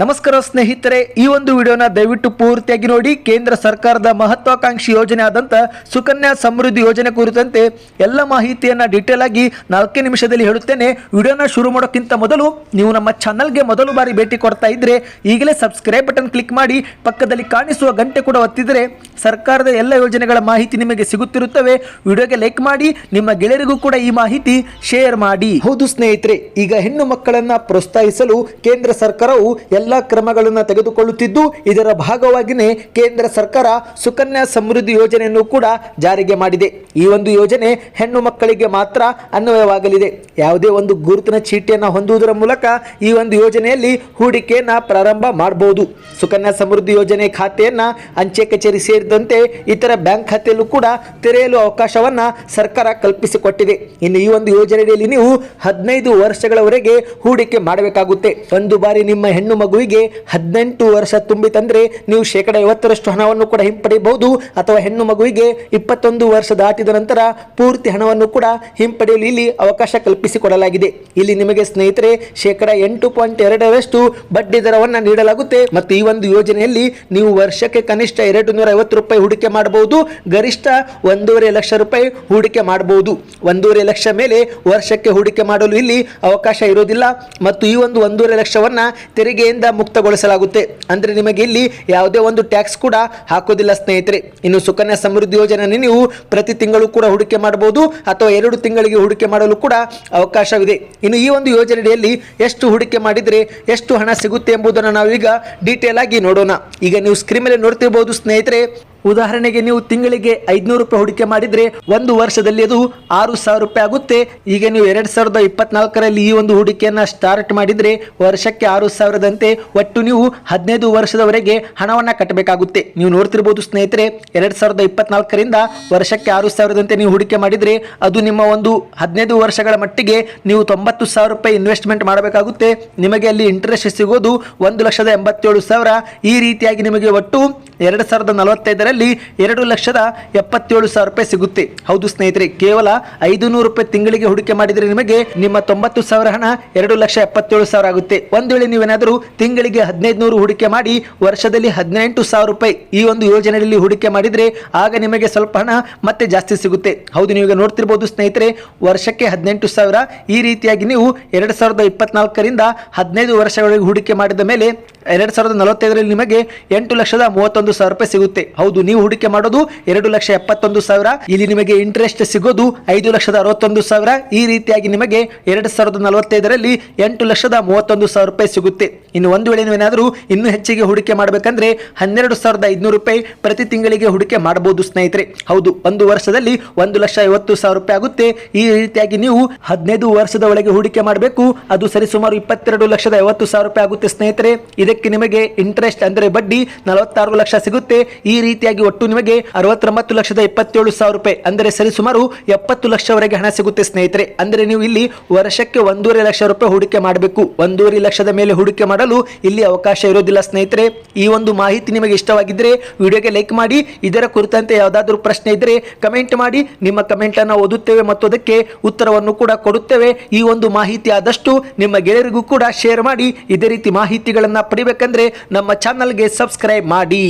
ನಮಸ್ಕಾರ ಸ್ನೇಹಿತರೆ, ಈ ಒಂದು ವಿಡಿಯೋನ ದಯವಿಟ್ಟು ಪೂರ್ತಿಯಾಗಿ ನೋಡಿ. ಕೇಂದ್ರ ಸರ್ಕಾರದ ಮಹತ್ವಾಕಾಂಕ್ಷಿ ಯೋಜನೆ ಆದಂತ ಸುಕನ್ಯಾ ಸಮೃದ್ಧಿ ಯೋಜನೆ ಕುರಿತಂತೆ ಎಲ್ಲ ಮಾಹಿತಿಯನ್ನ ಡೀಟೇಲ್ ಆಗಿ ನಾಲ್ಕೇ ನಿಮಿಷದಲ್ಲಿ ಹೇಳುತ್ತೇನೆ. ವಿಡಿಯೋನ ಶುರು ಮಾಡೋಕ್ಕಿಂತ ಮೊದಲು ನೀವು ನಮ್ಮ ಚಾನಲ್ಗೆ ಮೊದಲು ಬಾರಿ ಭೇಟಿ ಕೊಡ್ತಾ ಇದ್ರೆ ಈಗಲೇ ಸಬ್ಸ್ಕ್ರೈಬ್ ಬಟನ್ ಕ್ಲಿಕ್ ಮಾಡಿ. ಪಕ್ಕದಲ್ಲಿ ಕಾಣಿಸುವ ಗಂಟೆ ಕೂಡ ಒತ್ತಿದರೆ ಸರ್ಕಾರದ ಎಲ್ಲ ಯೋಜನೆಗಳ ಮಾಹಿತಿ ನಿಮಗೆ ಸಿಗುತ್ತಿರುತ್ತವೆ. ವಿಡಿಯೋಗೆ ಲೈಕ್ ಮಾಡಿ. ನಿಮ್ಮ ಗೆಳೆಯರಿಗೂ ಕೂಡ ಈ ಮಾಹಿತಿ ಶೇರ್ ಮಾಡಿ. ಹೌದು ಸ್ನೇಹಿತರೆ, ಈಗ ಹೆಣ್ಣು ಮಕ್ಕಳನ್ನ ಪ್ರೋತ್ಸಾಹಿಸಲು ಕೇಂದ್ರ ಸರ್ಕಾರವು ಎಲ್ಲ ಕ್ರಮಗಳನ್ನು ತೆಗೆದುಕೊಳ್ಳುತ್ತಿದ್ದು, ಇದರ ಭಾಗವಾಗಿಯೇ ಕೇಂದ್ರ ಸರ್ಕಾರ ಸುಕನ್ಯಾ ಸಮೃದ್ಧಿ ಯೋಜನೆಯನ್ನು ಕೂಡ ಜಾರಿಗೆ ಮಾಡಿದೆ. ಈ ಒಂದು ಯೋಜನೆ ಹೆಣ್ಣು ಮಕ್ಕಳಿಗೆ ಮಾತ್ರ ಅನ್ವಯವಾಗಲಿದೆ. ಯಾವುದೇ ಒಂದು ಗುರುತಿನ ಚೀಟಿಯನ್ನು ಹೊಂದುವುದರ ಮೂಲಕ ಈ ಒಂದು ಯೋಜನೆಯಲ್ಲಿ ಹೂಡಿಕೆಯನ್ನು ಪ್ರಾರಂಭ ಮಾಡಬಹುದು ಸುಕನ್ಯಾ ಸಮೃದ್ಧಿ ಯೋಜನೆ ಖಾತೆಯನ್ನ ಅಂಚೆ ಕಚೇರಿ ಸೇರಿದಂತೆ ಇತರ ಬ್ಯಾಂಕ್ ಖಾತೆಯಲ್ಲೂ ಕೂಡ ತೆರೆಯಲು ಅವಕಾಶವನ್ನ ಸರ್ಕಾರ ಕಲ್ಪಿಸಿಕೊಟ್ಟಿದೆ. ಇನ್ನು ಈ ಒಂದು ಯೋಜನೆಯಲ್ಲಿ ನೀವು ಹದಿನೈದು ವರ್ಷಗಳವರೆಗೆ ಹೂಡಿಕೆ ಮಾಡಬೇಕಾಗುತ್ತೆ. ಒಂದು ಬಾರಿ ನಿಮ್ಮ ಹೆಣ್ಣು ಮಗುವಿಗೆ ಹದಿನೆಂಟು ವರ್ಷ ತುಂಬಿತಂದ್ರೆ ನೀವು ಶೇಕಡ ಐವತ್ತರಷ್ಟು ಹಣವನ್ನು ಕೂಡ ಹಿಂಪಡೆಯಬಹುದು. ಅಥವಾ ಹೆಣ್ಣು ಮಗುವಿಗೆ ಇಪ್ಪತ್ತೊಂದು ವರ್ಷ ದಾಟಿದ ನಂತರ ಪೂರ್ತಿ ಹಣವನ್ನು ಕೂಡ ಹಿಂಪಡೆಯಲು ಇಲ್ಲಿ ಅವಕಾಶ ಕಲ್ಪಿಸಿಕೊಡಲಾಗಿದೆ. ಇಲ್ಲಿ ನಿಮಗೆ ಸ್ನೇಹಿತರೆ, ಶೇಕಡ ಎಂಟು ಪಾಯಿಂಟ್ ಎರಡರಷ್ಟು ಬಡ್ಡಿ ದರವನ್ನು ನೀಡಲಾಗುತ್ತೆ. ಮತ್ತು ಈ ಒಂದು ಯೋಜನೆಯಲ್ಲಿ ನೀವು ವರ್ಷಕ್ಕೆ ಕನಿಷ್ಠ ಎರಡು ನೂರ ಐವತ್ತು ರೂಪಾಯಿ ಹೂಡಿಕೆ ಮಾಡಬಹುದು. ಗರಿಷ್ಠ ಒಂದೂವರೆ ಲಕ್ಷ ರೂಪಾಯಿ ಹೂಡಿಕೆ ಮಾಡಬಹುದು. ಒಂದೂವರೆ ಲಕ್ಷ ಮೇಲೆ ವರ್ಷಕ್ಕೆ ಹೂಡಿಕೆ ಮಾಡಲು ಇಲ್ಲಿ ಅವಕಾಶ ಇರೋದಿಲ್ಲ ಮತ್ತು ಈ ಒಂದು ಒಂದೂವರೆ ಲಕ್ಷವನ್ನ ತೆರಿಗೆಯಿಂದ ಮುಕ್ತಗೊಳಿಸಲಾಗುತ್ತೆ. ಅಂದರೆ ನಿಮಗೆ ಇಲ್ಲಿ ಯಾವುದೇ ಒಂದು ಟ್ಯಾಕ್ಸ್ ಕೂಡ ಹಾಕೋದಿಲ್ಲ ಸ್ನೇಹಿತರೆ. ಇನ್ನು ಸುಕನ್ಯಾ ಸಮೃದ್ಧಿ ಯೋಜನೆ ನೀವು ಪ್ರತಿ ತಿಂಗಳು ಕೂಡ ಹೂಡಿಕೆ ಮಾಡಬಹುದು ಅಥವಾ ಎರಡು ತಿಂಗಳಿಗೆ ಹೂಡಿಕೆ ಮಾಡಲು ಕೂಡ ಅವಕಾಶವಿದೆ. ಇನ್ನು ಈ ಒಂದು ಯೋಜನೆಯಲ್ಲಿ ಎಷ್ಟು ಹೂಡಿಕೆ ಮಾಡಿದರೆ ಎಷ್ಟು ಹಣ ಸಿಗುತ್ತೆ ಎಂಬುದನ್ನು ನಾವೀಗ ಡೀಟೇಲ್ ಆಗಿ ನೋಡೋಣ. ಈಗ ನೀವು ಸ್ಕ್ರೀನ್ ಮೇಲೆ ನೋಡ್ತಿರ್ಬೋದು ಸ್ನೇಹಿತರೆ. ಉದಾಹರಣೆಗೆ ನೀವು ತಿಂಗಳಿಗೆ ಐದುನೂರು ರೂಪಾಯಿ ಹೂಡಿಕೆ ಮಾಡಿದ್ರೆ ಒಂದು ವರ್ಷದಲ್ಲಿ ಅದು ಆರು ಸಾವಿರ ರೂಪಾಯಿ ಆಗುತ್ತೆ. ಈಗ ನೀವು ಎರಡ್ ಸಾವಿರದ ಇಪ್ಪತ್ನಾಲ್ಕರಲ್ಲಿ ಈ ಒಂದು ಹೂಡಿಕೆಯನ್ನ ಸ್ಟಾರ್ಟ್ ಮಾಡಿದ್ರೆ ವರ್ಷಕ್ಕೆ ಆರು ಸಾವಿರದಂತೆ ಒಟ್ಟು ನೀವು ಹದಿನೈದು ವರ್ಷದವರೆಗೆ ಹಣವನ್ನ ಕಟ್ಟಬೇಕಾಗುತ್ತೆ. ನೀವು ನೋಡ್ತಿರ್ಬೋದು ಸ್ನೇಹಿತರೆ, ಎರಡ್ ಸಾವಿರದ ಇಪ್ಪತ್ನಾಲ್ಕರಿಂದ ವರ್ಷಕ್ಕೆ ಆರು ಸಾವಿರದಂತೆ ನೀವು ಹೂಡಿಕೆ ಮಾಡಿದ್ರೆ ಅದು ನಿಮ್ಮ ಒಂದು ಹದಿನೈದು ವರ್ಷಗಳ ಮಟ್ಟಿಗೆ ನೀವು ತೊಂಬತ್ತು ಸಾವಿರ ರೂಪಾಯಿ ಇನ್ವೆಸ್ಟ್ಮೆಂಟ್ ಮಾಡಬೇಕಾಗುತ್ತೆ. ನಿಮಗೆ ಅಲ್ಲಿ ಇಂಟ್ರೆಸ್ಟ್ ಸಿಗೋದು ಒಂದು ಲಕ್ಷದ ಎಂಬತ್ತೇಳು ಸಾವಿರ. ಈ ರೀತಿಯಾಗಿ ನಿಮಗೆ ಒಟ್ಟು ಎರಡು ಸಾವಿರದ ನಲವತ್ತೈದರಲ್ಲಿ ಎರಡು ಲಕ್ಷದ ಎಪ್ಪತ್ತೇಳು ಸಾವಿರ ರೂಪಾಯಿ ಸಿಗುತ್ತೆ. ಹೌದು ಸ್ನೇಹಿತರೆ, ಕೇವಲ ಐದು ನೂರು ರೂಪಾಯಿ ತಿಂಗಳಿಗೆ ಹೂಡಿಕೆ ಮಾಡಿದರೆ ನಿಮಗೆ ನಿಮ್ಮ ತೊಂಬತ್ತು ಸಾವಿರ ಹಣ ಎರಡು ಲಕ್ಷ ಎಪ್ಪತ್ತೇಳು ಸಾವಿರ ಆಗುತ್ತೆ. ಒಂದು ವೇಳೆ ನೀವೇನಾದರೂ ತಿಂಗಳಿಗೆ ಹದಿನೈದು ನೂರು ಹೂಡಿಕೆ ಮಾಡಿ ವರ್ಷದಲ್ಲಿ ಹದಿನೆಂಟು ಸಾವಿರ ರೂಪಾಯಿ ಈ ಒಂದು ಯೋಜನೆಯಲ್ಲಿ ಹೂಡಿಕೆ ಮಾಡಿದರೆ ಆಗ ನಿಮಗೆ ಸ್ವಲ್ಪ ಹಣ ಮತ್ತೆ ಜಾಸ್ತಿ ಸಿಗುತ್ತೆ. ಹೌದು ನೀವು ಈಗ ನೋಡ್ತಿರ್ಬೋದು ಸ್ನೇಹಿತರೆ, ವರ್ಷಕ್ಕೆ ಹದಿನೆಂಟು ಸಾವಿರ ಈ ರೀತಿಯಾಗಿ ನೀವು ಎರಡು ಸಾವಿರದ ಇಪ್ಪತ್ನಾಲ್ಕರಿಂದ ಹದಿನೈದು ವರ್ಷಗಳಿಗೆ ಹೂಡಿಕೆ ಮಾಡಿದ ಮೇಲೆ ಎರಡು ಸಾವಿರದ ನಲವತ್ತೈದರಲ್ಲಿ ನಿಮಗೆ ಎಂಟು ಲಕ್ಷದ ಮೂವತ್ತೊಂದು ಸಾವಿರ ರೂಪಾಯಿ ಸಿಗುತ್ತೆ. ಹೌದು, ನೀವು ಹೂಡಿಕೆ ಮಾಡೋದು ಎರಡು ಲಕ್ಷ ಎಪ್ಪತ್ತೊಂದು ಸಾವಿರ. ಇಲ್ಲಿ ನಿಮಗೆ ಇಂಟ್ರೆಸ್ಟ್ ಸಿಗೋದು ಐದು ಲಕ್ಷದ ಅರವತ್ತೊಂದು ಸಾವಿರ. ಈ ರೀತಿಯಾಗಿ ನಿಮಗೆ ಎರಡು ಸಾವಿರದ ನಲವತ್ತೈದರಲ್ಲಿ ಎಂಟು ಲಕ್ಷದ ಮೂವತ್ತೊಂದು ಸಾವಿರ ರೂಪಾಯಿ ಸಿಗುತ್ತೆ. ಇನ್ನು ಒಂದು ವೇಳೆ ನೀವೇನಾದರೂ ಇನ್ನೂ ಹೆಚ್ಚಿಗೆ ಹೂಡಿಕೆ ಮಾಡಬೇಕಂದ್ರೆ ಹನ್ನೆರಡು ಸಾವಿರದ ಐದುನೂರು ರೂಪಾಯಿ ಪ್ರತಿ ತಿಂಗಳಿಗೆ ಹೂಡಿಕೆ ಮಾಡಬಹುದು ಸ್ನೇಹಿತರೆ. ಹೌದು, ಒಂದು ವರ್ಷದಲ್ಲಿ ಒಂದು ಲಕ್ಷ ಐವತ್ತು ಸಾವಿರ ರೂಪಾಯಿ ಆಗುತ್ತೆ. ಈ ರೀತಿಯಾಗಿ ನೀವು ಹದಿನೈದು ವರ್ಷದ ಒಳಗೆ ಹೂಡಿಕೆ ಮಾಡಬೇಕು. ಅದು ಸರಿಸುಮಾರು ಇಪ್ಪತ್ತೆರಡು ಲಕ್ಷದ ಐವತ್ತು ಸಾವಿರ ರೂಪಾಯಿ ಆಗುತ್ತೆ ಸ್ನೇಹಿತರೆ. ಇದಕ್ಕೆ ನಿಮಗೆ ಇಂಟ್ರೆಸ್ಟ್ ಅಂದರೆ ಬಡ್ಡಿ ನಲವತ್ತಾರು ಲಕ್ಷ ಸಿಗುತ್ತೆ. ಈ ರೀತಿಯಾಗಿ ಒಟ್ಟು ನಿಮಗೆ ಅರವತ್ತೊಂಬತ್ತು ಲಕ್ಷದ ಇಪ್ಪತ್ತೇಳು ಸಾವಿರ ರೂಪಾಯಿ. ಅಂದರೆ ಸರಿಸುಮಾರು ಎಪ್ಪತ್ತು ಲಕ್ಷವರೆಗೆ ಹಣ ಸಿಗುತ್ತೆ ಸ್ನೇಹಿತರೆ. ಅಂದರೆ ನೀವು ಇಲ್ಲಿ ವರ್ಷಕ್ಕೆ ಒಂದೂವರೆ ಲಕ್ಷ ರೂಪಾಯಿ ಹೂಡಿಕೆ ಮಾಡಬೇಕು. ಒಂದೂವರೆ ಲಕ್ಷದ ಮೇಲೆ ಹೂಡಿಕೆ ಮಾಡಲು ಇಲ್ಲಿ ಅವಕಾಶ ಇರೋದಿಲ್ಲ ಸ್ನೇಹಿತರೆ. ಈ ಒಂದು ಮಾಹಿತಿ ನಿಮಗೆ ಇಷ್ಟವಾಗಿದ್ದರೆ ವಿಡಿಯೋಗೆ ಲೈಕ್ ಮಾಡಿ. ಇದರ ಕುರಿತಂತೆ ಯಾವುದಾದ್ರೂ ಪ್ರಶ್ನೆ ಇದ್ದರೆ ಕಮೆಂಟ್ ಮಾಡಿ. ನಿಮ್ಮ ಕಮೆಂಟ್ ಅನ್ನು ಓದುತ್ತೇವೆ ಮತ್ತು ಅದಕ್ಕೆ ಉತ್ತರವನ್ನು ಕೂಡ ಕೊಡುತ್ತೇವೆ. ಈ ಒಂದು ಮಾಹಿತಿ ಆದಷ್ಟು ನಿಮ್ಮ ಗೆಳೆಯರಿಗೂ ಕೂಡ ಶೇರ್ ಮಾಡಿ. ಇದೇ ರೀತಿ ಮಾಹಿತಿಗಳನ್ನು ಪಡಿಬೇಕಂದ್ರೆ ನಮ್ಮ ಚಾನಲ್ಗೆ ಸಬ್ಸ್ಕ್ರೈಬ್ ಮಾಡಿ.